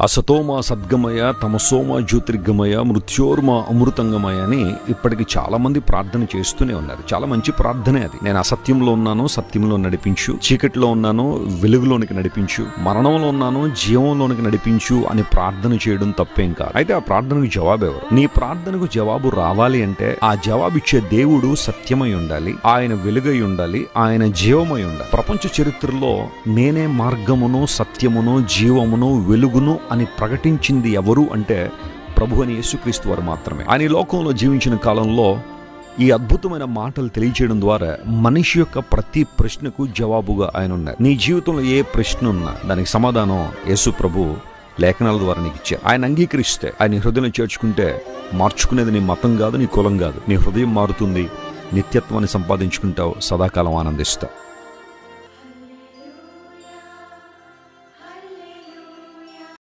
అసతోమ సద్గమయ తమసోమ జ్యోతిర్గమయ మృత్యోర్మ అమృతంగమయ అని ఇప్పటికి చాలా మంది ప్రార్థన చేస్తూనే ఉన్నారు. చాలా మంచి ప్రార్థనే అది. నేను అసత్యంలో ఉన్నాను సత్యంలో నడిపించు. చీకటిలో ఉన్నాను వెలుగులోనికి నడిపించు. మరణంలో ఉన్నాను జీవంలోనికి నడిపించు అని ప్రార్థన చేయడం తప్పేం కాదు. అయితే ఆ ప్రార్థనకు జవాబు ఎవరు? నీ ప్రార్థనకు జవాబు రావాలి అంటే ఆ జవాబు ఇచ్చే దేవుడు సత్యమై ఉండాలి ఆయన వెలుగై ఉండాలి ఆయన జీవమై ఉండాలి. ప్రపంచ చరిత్రలో నేనే మార్గమును సత్యమును జీవమును వెలుగును అని ప్రకటించింది ఎవరు అంటే ప్రభు అని యేసుక్రీస్తు వారు మాత్రమే. ఆయన లోకంలో జీవించిన కాలంలో ఈ అద్భుతమైన మాటలు తెలియజేయడం ద్వారా మనిషి యొక్క ప్రతి ప్రశ్నకు జవాబుగా ఆయన ఉన్నారు. నీ జీవితంలో ఏ ప్రశ్న ఉన్నా దానికి సమాధానం యేసు ప్రభు లేఖనాల ద్వారా నీకు ఇచ్చారు. ఆయన అంగీకరిస్తే ఆయన హృదయం చేర్చుకుంటే మార్చుకునేది నీ మతం కాదు నీ కులం కాదు. నీ హృదయం మారుతుంది నిత్యత్వాన్ని సంపాదించుకుంటావు సదాకాలం ఆనందిస్తావు.